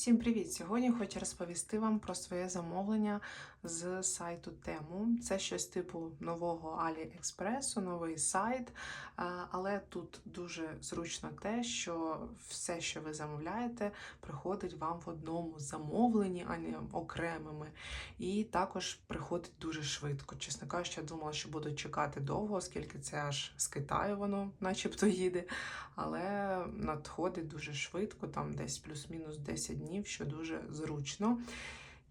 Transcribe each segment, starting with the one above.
Всім привіт! Сьогодні хочу розповісти вам про своє замовлення з сайту Тему. Це щось типу нового AliExpress, новий сайт. Але тут дуже зручно те, що все, що ви замовляєте, приходить вам в одному замовленні, а не окремими. І також приходить дуже швидко. Чесно кажучи, я думала, що буду чекати довго, оскільки це аж з Китаю воно начебто їде. Але надходить дуже швидко, там десь плюс-мінус 10 днів, що дуже зручно.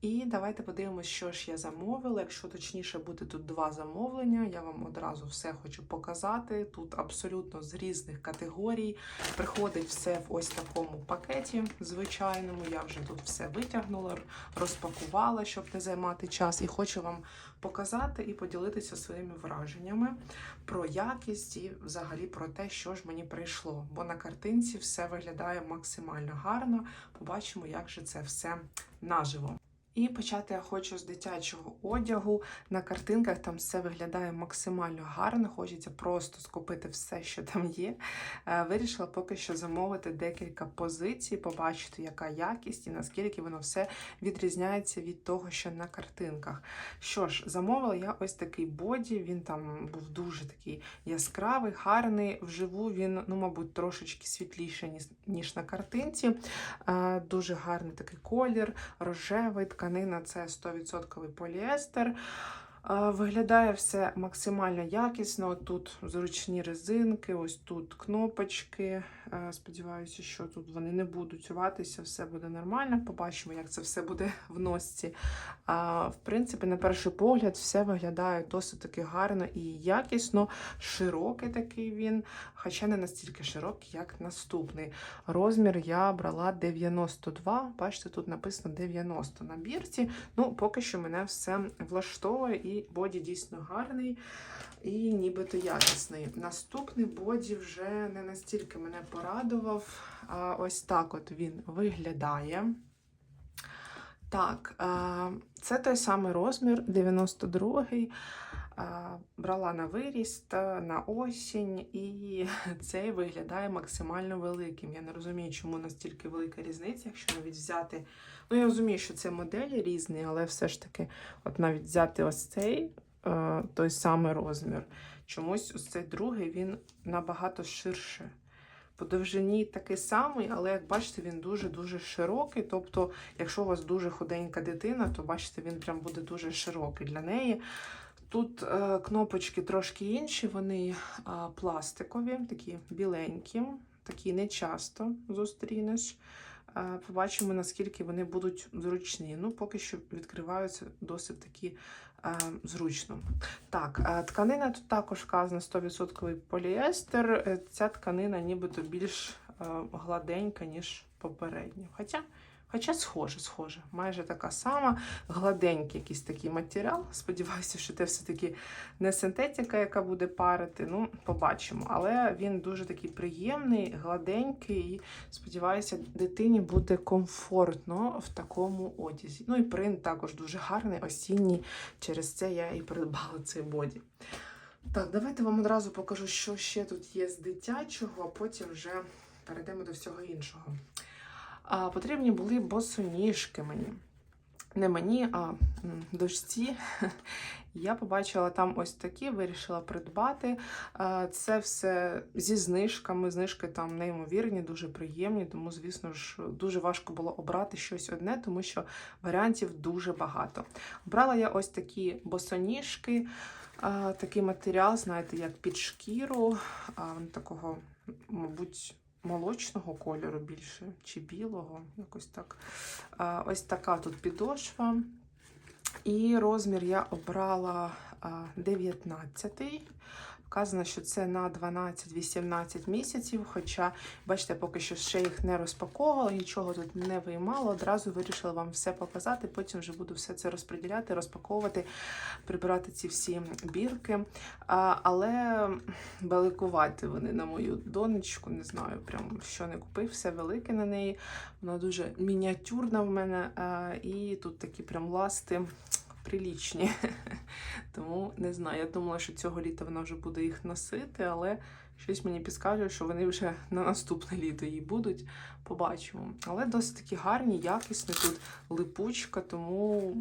І давайте подивимось, що ж я замовила. Якщо точніше буде тут два замовлення, я вам одразу все хочу показати. Тут абсолютно з різних категорій. Приходить все в ось такому пакеті звичайному. Я вже тут все витягнула, розпакувала, щоб не займати час. І хочу вам показати і поділитися своїми враженнями про якість і взагалі про те, що ж мені прийшло. Бо на картинці все виглядає максимально гарно. Побачимо, як же це все наживо. І почати я хочу з дитячого одягу. На картинках там все виглядає максимально гарно. Хочеться просто скупити все, що там є. Е, Вирішила поки що замовити декілька позицій, побачити, яка якість і наскільки воно все відрізняється від того, що на картинках. Що ж, замовила я ось такий боді. Він там був дуже такий яскравий, гарний. Вживу він, ну, мабуть, трошечки світліший, ніж- на картинці. Е, Дуже гарний такий колір, рожевий, тканина це 100% поліестер. Виглядає все максимально якісно. Тут зручні резинки, ось тут кнопочки. Е, Сподіваюся, що тут вони не будуть цюватися, все буде нормально. Побачимо, як це все буде в носці. В принципі, на перший погляд, все виглядає досить таки гарно і якісно. Широкий такий він, хоча не настільки широкий, як наступний. Розмір я брала 92. Бачите, тут написано 90 на бірці. Ну, поки що мене все влаштовує, і боді дійсно гарний і нібито якісний. Наступний боді вже не настільки мене порадував. Ось так от він виглядає. Так, е, це той самий розмір, 92-й. Е, Брала на виріст, е, на осінь, і цей виглядає максимально великим. Я не розумію, чому настільки велика різниця, якщо навіть взяти. Ну, я розумію, що це моделі різні, але все ж таки, от навіть взяти ось цей той самий розмір. Чомусь ось цей другий він набагато ширше. По довжині такий самий, але як бачите, він дуже-дуже широкий. Тобто, якщо у вас дуже худенька дитина, то бачите, він прям буде дуже широкий для неї. Тут е, кнопочки трошки інші, вони е, пластикові, такі біленькі, такі не часто зустрінеш. Побачимо, наскільки вони будуть зручні. Ну, поки що відкриваються досить такі е, зручно. Так, тканина тут також вказана 100% поліестер. Е, Ця тканина нібито більш гладенька, ніж попередня. Хоча, хоча схоже, схоже, майже така сама, гладенький якийсь такий матеріал. Сподіваюся, що це все-таки не синтетика, яка буде парити. Ну, побачимо. Але він дуже такий приємний, гладенький, і сподіваюся, дитині буде комфортно в такому одязі. Ну і принт також дуже гарний, осінній. Через це я і придбала цей боді. Так, давайте вам одразу покажу, що ще тут є з дитячого, а потім вже перейдемо до всього іншого. Потрібні були босоніжки мені. Не мені, а м, дочці. Я побачила там ось такі, вирішила придбати. Це все зі знижками. Знижки там неймовірні, дуже приємні, тому, звісно ж, дуже важко було обрати щось одне, тому що варіантів дуже багато. Обрала я ось такі босоніжки. Такий матеріал, знаєте, як під шкіру, такого, мабуть, молочного кольору більше, чи білого, якось так. Ось така тут підошва. І розмір я обрала а, 19. Вказано, що це на 12-18 місяців. Хоча, бачите, поки що ще їх не розпаковувала, нічого тут не виймала. Одразу вирішила вам все показати. Потім вже буду все це розподіляти, розпаковувати, прибирати ці всі бірки. А, але великувати вони на мою донечку, не знаю, прям що не купив, все велике на неї. Вона дуже мініатюрна в мене. А, і тут такі прям ласти прилічні. Тому не знаю. Я думала, що цього літа вона вже буде їх носити, але Щось мені підказує, що вони вже на наступне літо її будуть. Побачимо. Але досить такі гарні, якісні тут липучка, тому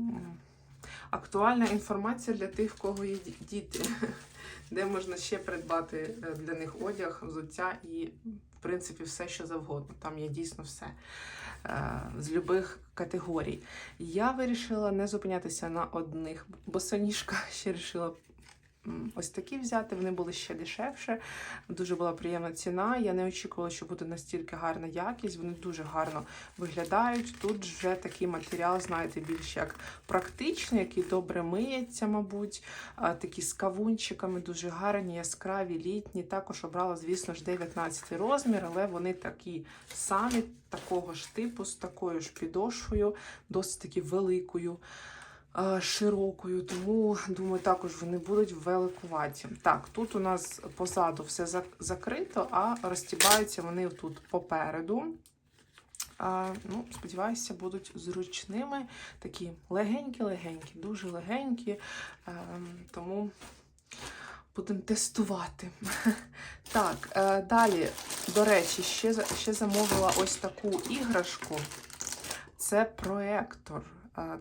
актуальна інформація для тих, в кого є діти, де можна ще придбати е, для них одяг, взуття і, в принципі, все, що завгодно. Там є дійсно все е, з любих категорій. Я вирішила не зупинятися на одних босоніжках, ще вирішила ось такі взяти. Вони були ще дешевше. Дуже була приємна ціна. Я не очікувала, що буде настільки гарна якість. Вони дуже гарно виглядають. Тут вже такий матеріал, знаєте, більш як практичний, який добре миється, мабуть. Такі з кавунчиками, дуже гарні, яскраві, літні. Також обрала, звісно ж, 19 розмір, але вони такі самі, такого ж типу, з такою ж підошвою, досить таки великою. А, Широкою, тому думаю, також вони будуть великуваті. Так, тут у нас позаду все закрито, а розтібаються вони тут попереду. Ну, сподіваюся, будуть зручними. Такі легенькі-легенькі, дуже легенькі. Ем, тому будемо тестувати. Так, е, далі, до речі, ще, ще замовила ось таку іграшку. Це проектор.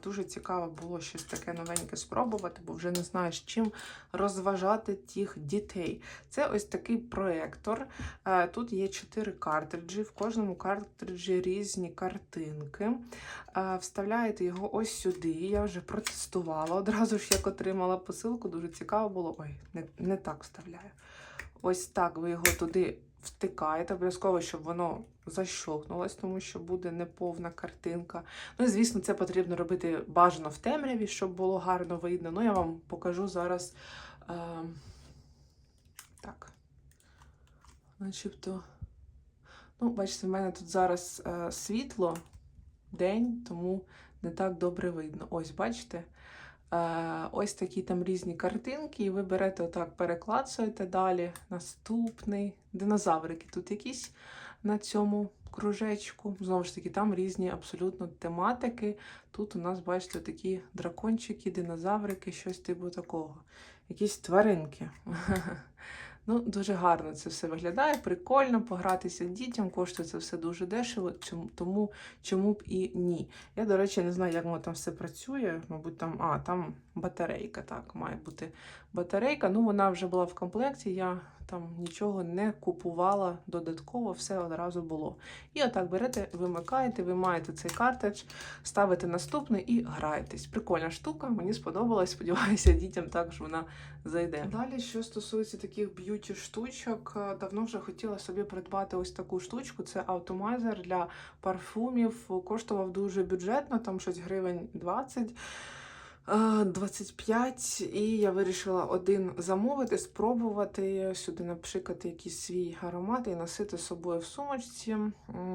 Дуже цікаво було щось таке новеньке спробувати, бо вже не знаєш, чим розважати тих дітей. Це ось такий проектор. Тут є чотири картриджі, в кожному картриджі різні картинки. Вставляєте його ось сюди. Я вже протестувала. Одразу ж як отримала посилку, дуже цікаво було. Ой, не, не так вставляю. Ось так ви його туди втикаєте. Обов'язково, щоб воно защолкнулось, тому що буде неповна картинка. Ну і звісно, це потрібно робити бажано в темряві, щоб було гарно видно. Ну, я вам покажу зараз. Е, так. Начебто. Ну, бачите, в мене тут зараз е, світло, день, тому не так добре видно. Ось, бачите? Е, ось такі там різні картинки, і ви берете отак, переклацуєте далі. Наступний. Динозаврики тут якісь на цьому кружечку. Знову ж таки, там різні абсолютно тематики. Тут у нас, бачите, такі дракончики, динозаврики, щось типу такого. Якісь тваринки. Ну, дуже гарно це все виглядає, прикольно погратися дітям, коштує це все дуже дешево, тому чому б і ні. Я, до речі, не знаю, як воно там все працює. Мабуть, там, а, там батарейка, так, має бути батарейка. Ну, вона вже була в комплекті, я там нічого не купувала додатково, все одразу було. І отак берете, вимикаєте, ви маєте цей картридж, ставите наступний і граєтесь. Прикольна штука, мені сподобалась. Сподіваюся, дітям також вона зайде. Далі, що стосується таких б'юті штучок, е, давно вже хотіла собі придбати ось таку штучку. Це автомайзер для парфумів. Коштував дуже бюджетно, там щось гривень 20. Е, 25, і я вирішила один замовити, спробувати сюди напшикати якийсь свій аромат і носити з собою в сумочці.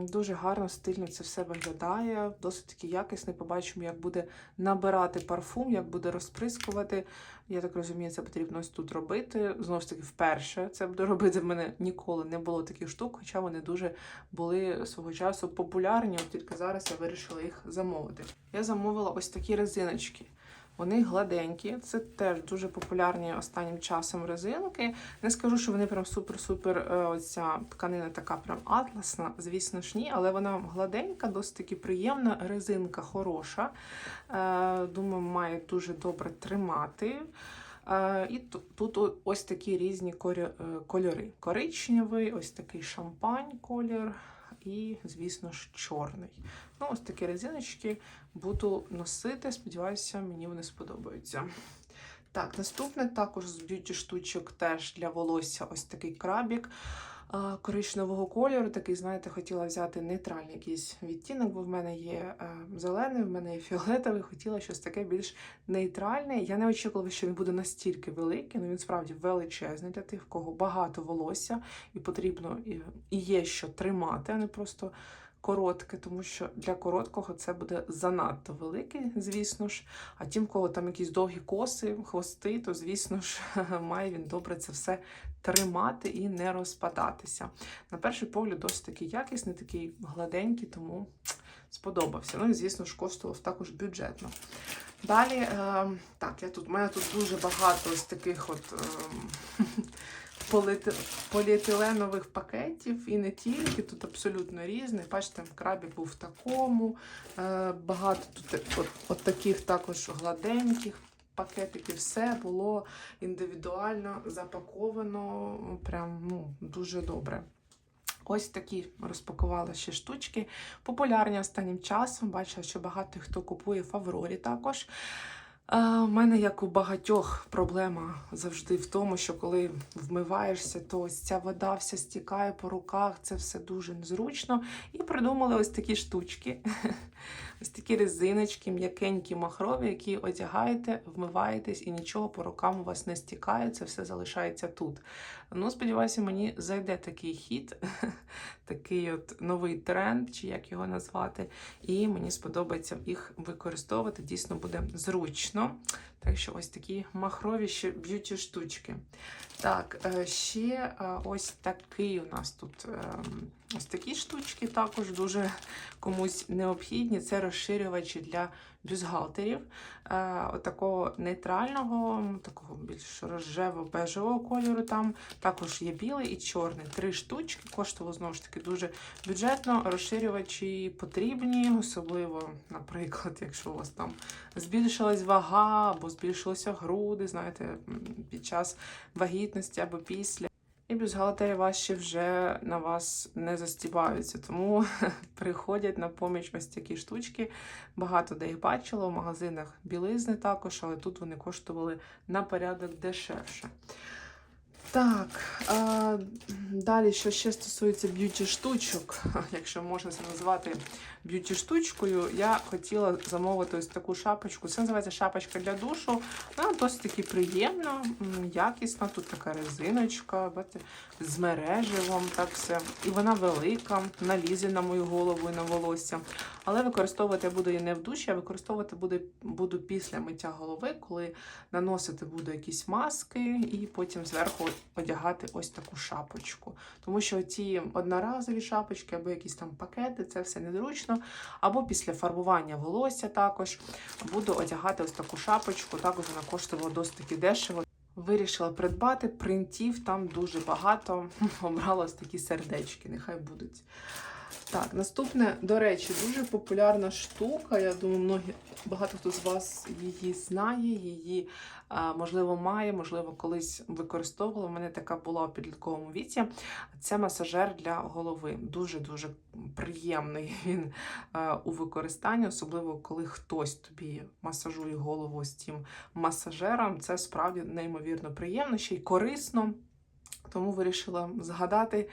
Дуже гарно, стильно це все виглядає, досить таки якісний. Побачимо, як буде набирати парфум, як буде розприскувати. Я так розумію, це потрібно ось тут робити. Знову ж таки, вперше це буду робити. В мене ніколи не було таких штук, хоча вони дуже були свого часу популярні. От тільки зараз я вирішила їх замовити. Я замовила ось такі резиночки. Вони гладенькі, це теж дуже популярні останнім часом резинки. Не скажу, що вони прям супер-супер. е, Оця тканина така прям атласна, звісно ж ні, але вона гладенька, досить таки приємна. Резинка хороша. Е, Думаю, має дуже добре тримати. Е, І тут ось такі різні кольори: коричневий, ось такий шампань колір. І, звісно ж, чорний. Ну, ось такі резиночки буду носити. Сподіваюся, мені вони сподобаються. Так, наступне також з б'юті штучок теж для волосся ось такий крабік коричневого кольору. Такий, знаєте, хотіла взяти нейтральний якийсь відтінок, бо в мене є е, зелений, в мене є фіолетовий. Хотіла щось таке більш нейтральне. Я не очікувала, що він буде настільки великий, але він справді величезний для тих, в кого багато волосся, і потрібно і є що тримати, а не просто коротке, тому що для короткого це буде занадто великий, звісно ж. А тим, в кого там якісь довгі коси, хвости, то, звісно ж, має він добре це все тримати і не розпадатися. На перший погляд, досить такий якісний, такий гладенький, тому сподобався. Ну і, звісно ж, коштував також бюджетно. Далі, е, так, я тут, у мене тут дуже багато ось таких от. Е, поліетиленових пакетів і не тільки, тут абсолютно різний. Бачите, крабік був в такому, е, багато тут от, от таких також гладеньких пакетиків. Все було індивідуально запаковано, прям ну, дуже добре. Ось такі розпакувала ще штучки. Популярні останнім часом. Бачила, що багато хто купує в Аврорі також. У мене, як у багатьох, проблема завжди в тому, що коли вмиваєшся, то ось ця вода вся стікає по руках, це все дуже незручно. І придумали ось такі штучки, ось такі резиночки, м'якенькі махрові, які одягаєте, вмиваєтесь і нічого по рукам у вас не стікає, це все залишається тут. Ну, сподіваюся, мені зайде такий хід, такий от новий тренд, чи як його назвати. І мені сподобається їх використовувати. Дійсно буде зручно. Так що ось такі махрові ще б'юті штучки. Так, е, ще е, ось такий у нас тут ем, ось такі штучки також дуже комусь необхідні. Це розширювачі для бюстгальтерів. Е, Отакого нейтрального, такого більш рожево-бежевого кольору. Там також є білий і чорний. Три штучки. Коштувало знову ж таки дуже бюджетно. Розширювачі потрібні, особливо, наприклад, якщо у вас там збільшилась вага або збільшилися груди, знаєте, під час вагітності або після. І бюстгальтери ваші вже на вас не застібаються, тому приходять на поміч ось такі штучки. Багато де їх бачила, в магазинах білизни також, але тут вони коштували на порядок дешевше. Так, а, далі, що ще стосується б'юті штучок, якщо можна це назвати б'юті штучкою, я хотіла замовити ось таку шапочку. Це називається шапочка для душу. Вона досить таки приємна, якісна. Тут така резиночка, бачите, з мереживом, так все. І вона велика, налізе на мою голову і на волосся. Але використовувати я буду її не в душі, а використовувати буду, буду після миття голови, коли наносити буду якісь маски і потім зверху одягати ось таку шапочку. Тому що ці одноразові шапочки або якісь там пакети, це все незручно. Або після фарбування волосся також буду одягати ось таку шапочку. Також вона коштувала досить таки дешево. Вирішила придбати принтів, там дуже багато. Обрала ось такі сердечки, нехай будуть. Так, наступне, до речі, дуже популярна штука. Я думаю, багато хто з вас її знає, її, можливо, має, можливо, колись використовувала. У мене така була у підлітковому віці. Це масажер для голови. Дуже-дуже приємний він у використанні, особливо коли хтось тобі масажує голову з тим масажером. Це справді неймовірно приємно, ще й корисно. Тому вирішила згадати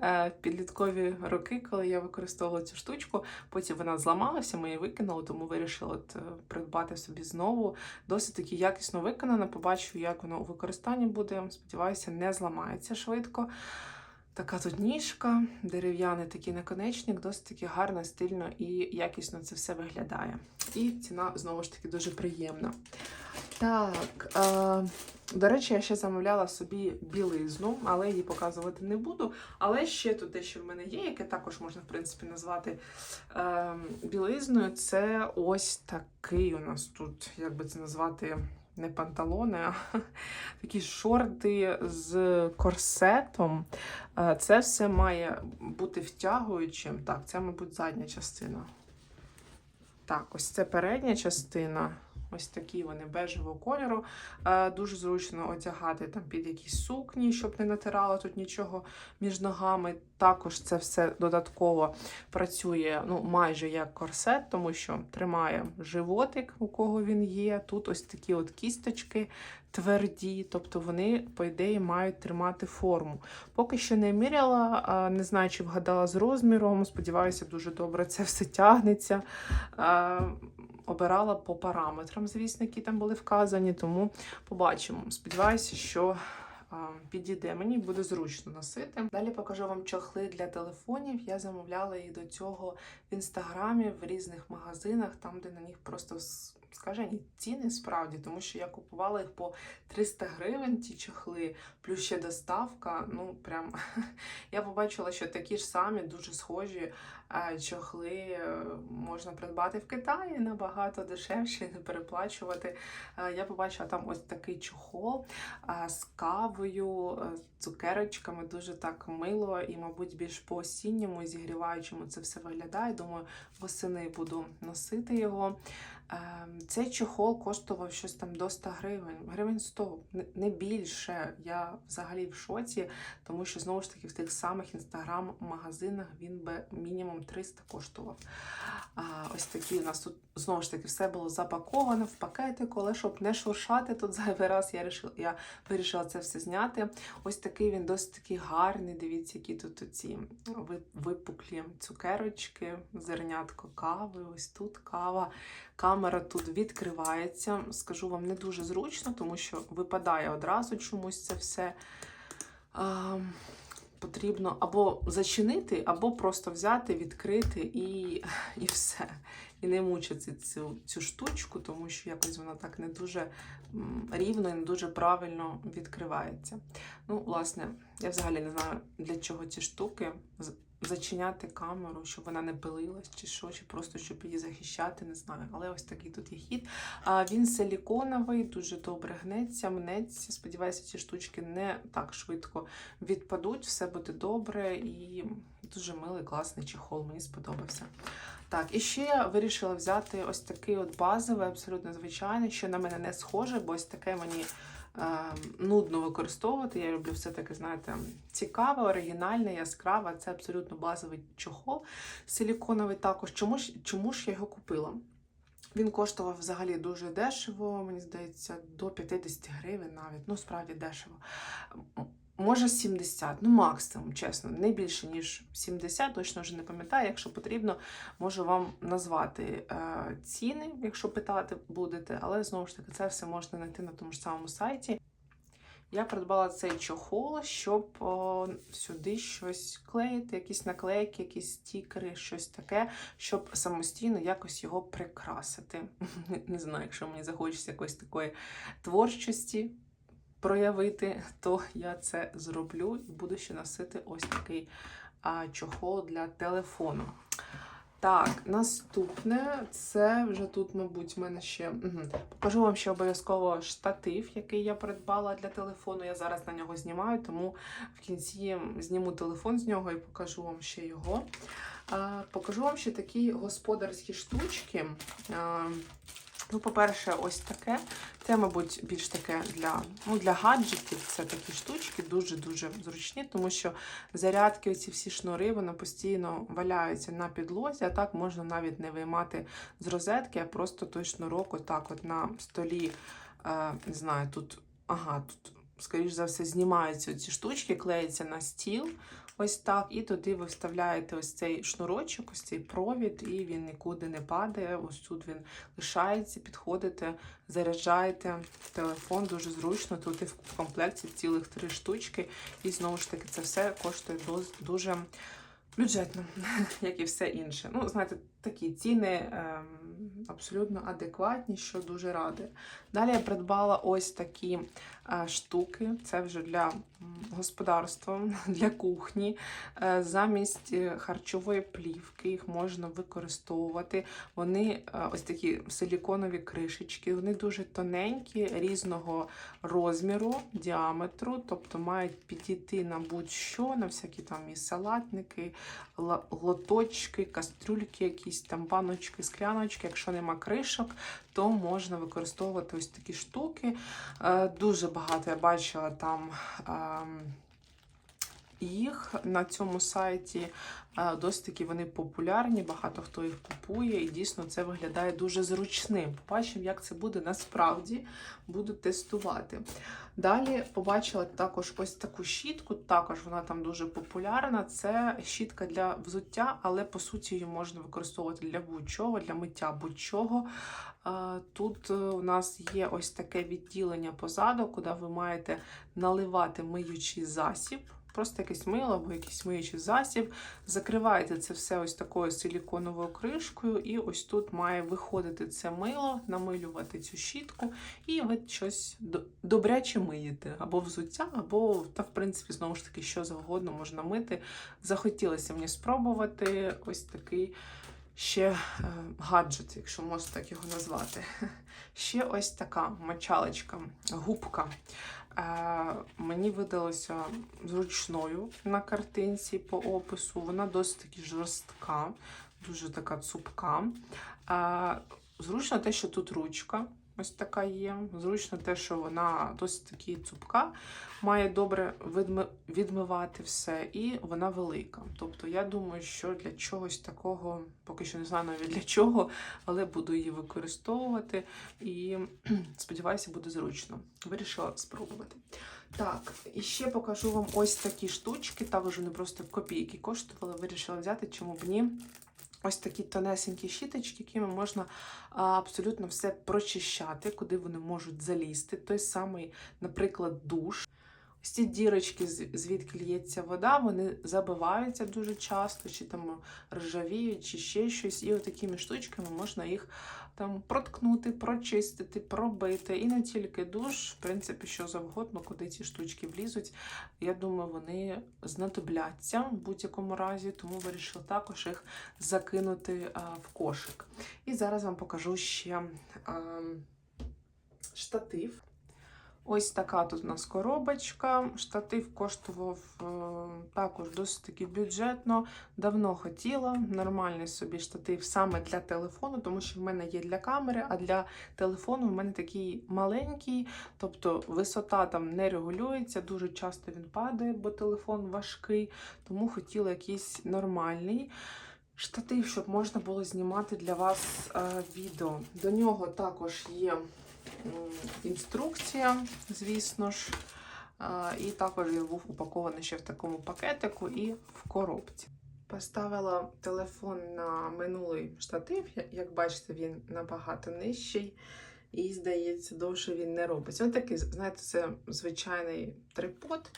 е, підліткові роки, коли я використовувала цю штучку. Потім вона зламалася, ми її викинули, тому вирішила от, е, придбати собі знову. Досить таки якісно виконана. Побачу, як воно у використанні буде. Сподіваюся, не зламається швидко. Така тут ніжка, дерев'яний такий наконечник, досить таки гарно, стильно і якісно це все виглядає. І ціна знову ж таки дуже приємна. Так, е, до речі, я ще замовляла собі білизну, але її показувати не буду. Але ще тут те, що в мене є, яке також можна, в принципі, назвати е, білизною. Це ось такий у нас тут, як би це назвати, не панталони, а такі шорти з корсетом. Е, Це все має бути втягуючим. Так, це, мабуть, задня частина. Так, ось це передня частина. Ось такі вони бежевого кольору. Е, Дуже зручно одягати там під якісь сукні, щоб не натирало тут нічого між ногами. Також це все додатково працює ну, майже як корсет, тому що тримає животик, у кого він є. Тут ось такі от кісточки тверді, тобто вони, по ідеї, мають тримати форму. Поки що не міряла, не знаю, чи вгадала з розміром. Сподіваюся, дуже добре це все тягнеться. Обирала по параметрам, звісно, які там були вказані, тому побачимо. Сподіваюся, що підійде. Мені буде зручно носити. Далі покажу вам чохли для телефонів. Я замовляла їх до цього в інстаграмі, в різних магазинах, там, де на них просто скажені ціни справді, тому що я купувала їх по 300 гривень, ті чохли, плюс ще доставка. Ну, прям я побачила, що такі ж самі, дуже схожі е, чохли е, можна придбати в Китаї набагато дешевше, не переплачувати. Е, Я побачила там ось такий чохол з кавою, з цукерочками, дуже так мило і, мабуть, більш по осінньому зігріваючому це все виглядає. Думаю, восени буду носити його. Ем, Цей чохол коштував щось там до 100 гривень, гривень 100, не- більше. Я взагалі в шоці, тому що знову ж таки в тих самих інстаграм-магазинах він би мінімум 300 коштував. А, ось такі у нас тут знову ж таки все було запаковано в пакетику, але щоб не шуршати тут зайвий раз, я вирішила, я вирішила це все зняти. Ось такий він досить такий гарний. Дивіться, які тут ці випуклі цукерочки, зернятко кави, ось тут кава. Камера тут відкривається. Скажу вам, не дуже зручно, тому що випадає одразу чомусь це все. А, потрібно або зачинити, або просто взяти, відкрити і, і все. І не мучити цю, цю штучку, тому що якось вона так не дуже рівно і не дуже правильно відкривається. Ну, власне, я взагалі не знаю, для чого ці штуки. Зачиняти камеру, щоб вона не пилилась, чи що, чи просто щоб її захищати, не знаю. Але ось такий тут є хід. А він силіконовий, дуже добре гнеться, мнеться. Сподіваюся, ці штучки не так швидко відпадуть, все буде добре і дуже милий, класний чехол, мені сподобався. Так, і ще я вирішила взяти ось такий от базовий, абсолютно звичайний, що на мене не схоже, бо ось таке мені нудно використовувати. Я люблю все таке, знаєте, цікаве, оригінальне, яскраве. Це абсолютно базовий чохол силіконовий також. Чому ж, чому ж я його купила? Він коштував взагалі дуже дешево, мені здається, до 50 гривень навіть. Ну, справді дешево. Може 70, ну максимум, чесно, не більше, ніж 70, точно вже не пам'ятаю. Якщо потрібно, можу вам назвати е, ціни, якщо питати будете, але знову ж таки, це все можна знайти на тому ж самому сайті. Я придбала цей чохол, щоб о, сюди щось клеїти, якісь наклейки, якісь стікери, щось таке, щоб самостійно якось його прикрасити. Не знаю, якщо мені захочеться якоїсь такої творчості проявити, то я це зроблю і буду ще носити ось такий а, чохол для телефону. Так, наступне це вже тут, мабуть, в мене ще. Угу. Покажу вам ще обов'язково штатив, який я придбала для телефону. Я зараз на нього знімаю, тому в кінці зніму телефон з нього і покажу вам ще його. Покажу вам ще такі господарські штучки. Ну, по-перше, ось таке. Це, мабуть, більш таке для, ну, для гаджетів. Це такі штучки дуже-дуже зручні, тому що зарядки, оці всі шнури, вони постійно валяються на підлозі, а так можна навіть не виймати з розетки, а просто той шнурок отак от на столі, е, не знаю, тут, ага, тут, скоріш за все, знімаються ці штучки, клеїться на стіл. Ось так, і туди ви вставляєте ось цей шнурочок, ось цей провід, і він нікуди не падає. Ось тут він лишається, підходите, заряджаєте телефон дуже зручно. Тут і в комплекті цілих три штучки. І знову ж таки, це все коштує дуже бюджетно, як і все інше. Ну, знаєте, такі ціни ем, абсолютно адекватні, що дуже радує. Далі я придбала ось такі е, штуки. Це вже для господарства, для кухні. Е, замість е, харчової плівки їх можна використовувати. Вони ось такі силіконові кришечки, вони дуже тоненькі, різного розміру, діаметру, тобто мають підійти на будь-що, на всякі там і салатники, лоточки, кастрюльки, якісь там баночки, скляночки. Якщо нема кришок, то можна використовувати ось такі штуки. Е, Дуже багато я бачила там. Їх на цьому сайті е, досить таки вони популярні, багато хто їх купує, і дійсно це виглядає дуже зручним. Побачимо, як це буде насправді, буду тестувати. Далі побачила також ось таку щітку, також вона там дуже популярна. Це щітка для взуття, але по суті її можна використовувати для будь-чого, для миття будь-чого. Е, Тут е, у нас є ось таке відділення позаду, куди ви маєте наливати миючий засіб. Просто якесь мило або якийсь миючий засіб. Закриваєте це все ось такою силіконовою кришкою, і ось тут має виходити це мило, намилювати цю щітку, і ви щось добряче миєте. Або взуття, або, та, в принципі, знову ж таки, що завгодно можна мити. Захотілося мені спробувати ось такий ще е, гаджет, якщо можна так його назвати. Ще ось така мочалочка, губка. Мені видалося зручною на картинці по опису. Вона досить таки жорстка, дуже така цупка. Зручно те, що тут ручка. Ось така є. Зручно те, що вона досить таки цупка, має добре відми- відмивати все, і вона велика. Тобто, я думаю, що для чогось такого, поки що не знаю навіть для чого, але буду її використовувати і сподіваюся, буде зручно. Вирішила спробувати. Так, і ще покажу вам ось такі штучки. Також вони просто копійки коштували. Вирішила взяти, чому б ні. Ось такі тонесенькі щіточки, якими можна абсолютно все прочищати, куди вони можуть залізти. Той самий, наприклад, душ. Ось ці дірочки, звідки лється вода, вони забиваються дуже часто, чи там ржавіють, чи ще щось. І отакими штучками можна їх там проткнути, прочистити, пробити. І не тільки душ, в принципі, що завгодно, куди ці штучки влізуть. Я думаю, вони знадобляться в будь-якому разі, тому вирішила також їх закинути в кошик. І зараз вам покажу ще штатив. Ось така тут у нас коробочка. Штатив коштував е, також досить таки бюджетно. Давно хотіла нормальний собі штатив саме для телефону, тому що в мене є для камери, а для телефону в мене такий маленький, тобто висота там не регулюється, дуже часто він падає, бо телефон важкий, тому хотіла якийсь нормальний. Штатив, щоб можна було знімати для вас е, відео. До нього також є інструкція, звісно ж. І також він був упакований ще в такому пакетику і в коробці. Поставила телефон на минулий штатив. Як бачите, він набагато нижчий. І, здається, довше він не робиться. Він такий, знаєте, це звичайний трипод.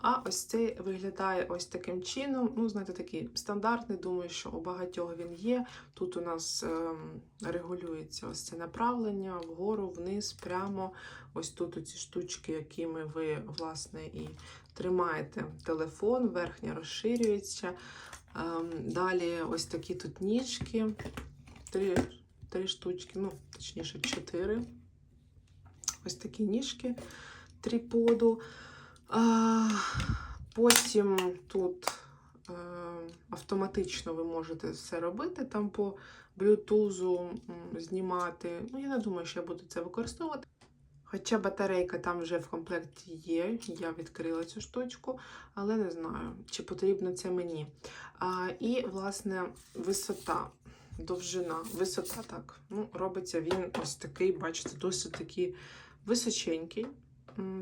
А ось цей виглядає ось таким чином. Ну, знаєте, такий стандартний. Думаю, що у багатьох він є. Тут у нас ем, регулюється ось це направлення вгору, вниз, прямо. Ось тут оці штучки, якими ви, власне, і тримаєте телефон, верхня розширюється. Ем, далі ось такі тут ніжки. Три, три штучки, ну, точніше, чотири. Ось такі ніжки триподу. Потім тут е, автоматично ви можете все робити, там по блютузу знімати. Ну, я не думаю, що я буду це використовувати. Хоча батарейка там вже в комплекті є, я відкрила цю штучку, але не знаю, чи потрібно це мені. А, і, власне, висота, довжина, висота так. Ну, робиться він ось такий, бачите, досить такий височенький,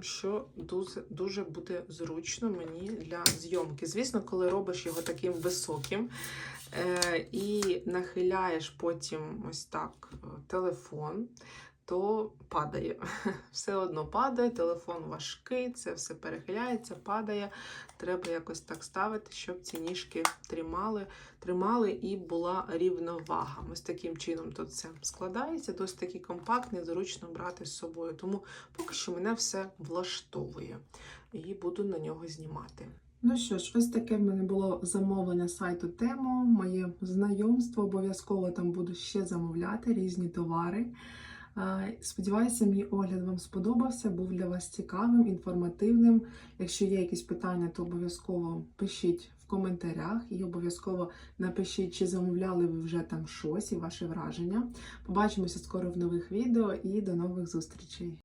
що дуже, дуже буде зручно мені для зйомки. Звісно, коли робиш його таким високим е, і нахиляєш потім ось так е, телефон, то падає. Все одно падає, телефон важкий, це все перехиляється, падає. Треба якось так ставити, щоб ці ніжки тримали, тримали і була рівновага. Ось таким чином тут все складається, досить такий компактний, зручно брати з собою. Тому поки що мене все влаштовує і буду на нього знімати. Ну що ж, ось таке в мене було замовлення сайту Темо, моє знайомство. Обов'язково там буду ще замовляти різні товари. Сподіваюся, мій огляд вам сподобався, був для вас цікавим, інформативним. Якщо є якісь питання, то обов'язково пишіть в коментарях і обов'язково напишіть, чи замовляли ви вже там щось і ваші враження. Побачимося скоро в нових відео і до нових зустрічей!